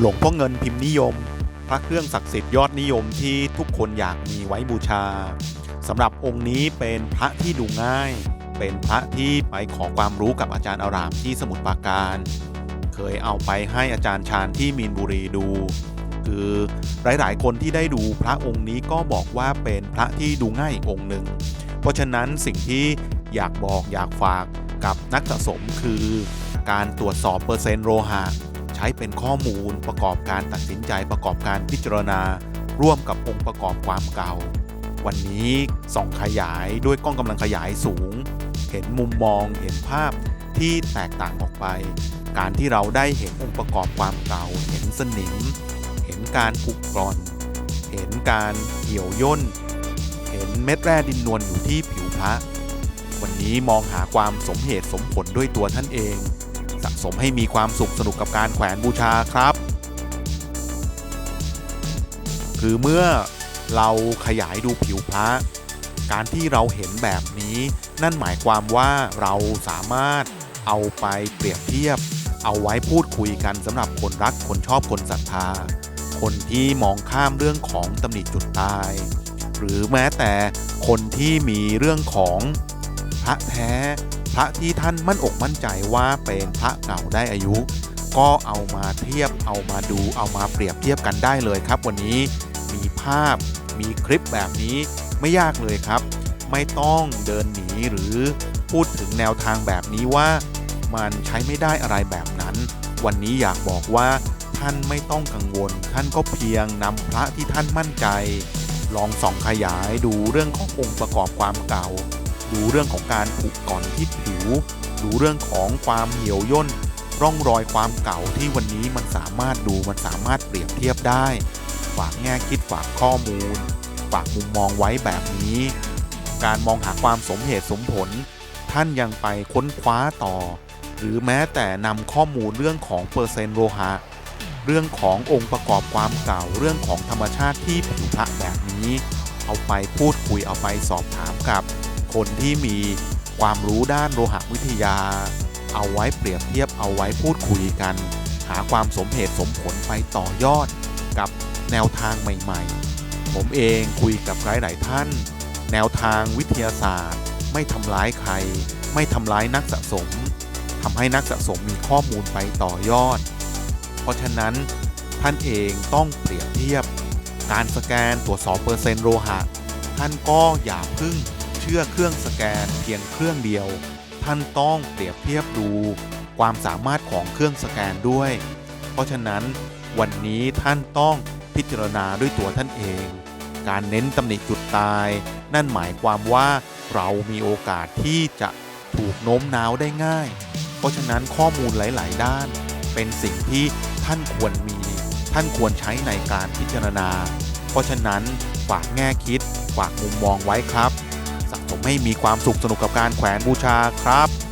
หลวงพ่อเงินพิมพ์นิยม พระเครื่องศักดิ์สิทธิ์ยอดนิยมที่ทุกคนอยากมีไว้บูชาสำหรับองค์นี้เป็นพระที่ดูง่าย เป็นพระที่ไปขอความรู้กับอาจารย์อารามที่สมุทรปราการ เคยเอาไปให้อาจารย์ชาญที่มีนบุรีดู คือหลายๆ คนที่ได้ดูพระองค์นี้ก็บอกว่าเป็นพระที่ดูง่ายองค์หนึ่ง เพราะฉะนั้นสิ่งที่อยากบอกอยากฝากกับนักสะสมคือ การตรวจสอบเปอร์เซ็นต์โลหะ ช้เป็นข้อมูลประกอบการตัดสินใจประกอบการพิจารณา ร่วมกับองค์ประกอบความเก่า วันนี้ส่องขยายด้วยกล้องกำลังขยายสูง เห็นมุมมองเห็นภาพที่แตกต่างออกไป การที่เราได้เห็นองค์ประกอบความเก่า เห็นสนิม เห็นการผุกร่อน เห็นการเหี่ยวย่น เห็นเม็ดแร่ดินนวลอยู่ที่ผิวพระวันนี้มองหาความสมเหตุสมผลด้วยตัวท่านเอง สมให้มีความสุขสนุกกับการแขวนบูชาครับ คือเมื่อเราขยายดูผิวพระ การที่เราเห็นแบบนี้ นั่นหมายความว่าเราสามารถเอาไปเปรียบเทียบ เอาไว้พูดคุยกันสำหรับคนรักคนชอบคนศรัทธา คนที่มองข้ามเรื่องของตำหนิจุดตาย หรือแม้แต่คนที่มีเรื่องของพระแท้ พระที่ท่านมั่นอกมั่นใจว่าเป็นพระเก่าได้อายุ ก็เอามาเทียบเอามาดูเอามาเปรียบเทียบกันได้เลยครับ วันนี้มีภาพมีคลิปแบบนี้ไม่ยากเลยครับ ไม่ต้องเดินหนีหรือพูดถึงแนวทางแบบนี้ว่ามันใช้ไม่ได้อะไรแบบนั้น วันนี้อยากบอกว่าท่านไม่ต้องกังวล ท่านก็เพียงนำพระที่ท่านมั่นใจ ลองส่องขยายดูเรื่องขององค์ประกอบความเก่า ดูเรื่องของการผุก่อนที่ผิว ดูเรื่องของความเหี่ยวย่น ร่องรอยความเก่าที่วันนี้มันสามารถดูมันสามารถเปรียบเทียบได้ ฝากแง่คิดฝากข้อมูล ฝากมุมมองไว้แบบนี้ การมองหาความสมเหตุสมผล ท่านยังไปค้นคว้าต่อ หรือแม้แต่นำข้อมูลเรื่องของเปอร์เซนต์โลหะเรื่องขององค์ประกอบความเก่าเรื่องของธรรมชาติที่ผิวพระแบบนี้ เอาไปพูดคุยเอาไปสอบถามกับ คนที่มีความรู้ด้านโลหะวิทยา เอาไว้เปรียบเทียบเอาไว้พูดคุยกัน หาความสมเหตุสมผลไปต่อยอดกับแนวทางใหม่ ๆ ผมเองคุยกับหลายๆท่าน แนวทางวิทยาศาสตร์ ไม่ทำร้ายใคร ไม่ทำร้ายนักสะสมทำให้นักสะสมมีข้อมูลไปต่อยอด เพราะฉะนั้นท่านเองต้องเปรียบเทียบ การสแกนตรวจสอบเปอร์เซ็นต์โลหะ ท่านก็อย่าพึ่ง เชื่อเครื่องสแกนเพียงเครื่องเดียว ท่านต้องเปรียบเทียบดูความสามารถของเครื่องสแกนด้วย เพราะฉะนั้นวันนี้ท่านต้องพิจารณาด้วยตัวท่านเอง การเน้นตำหนิจุดตาย นั่นหมายความว่าเรามีโอกาสที่จะถูกโน้มน้าวได้ง่าย เพราะฉะนั้นข้อมูลหลาย ๆ ด้าน เป็นสิ่งที่ท่านควรมี ท่านควรใช้ในการพิจารณา เพราะฉะนั้นฝากแง่คิดฝากมุมมองไว้ครับ ให้มีความสุขสนุกกับการแขวนบูชาครับ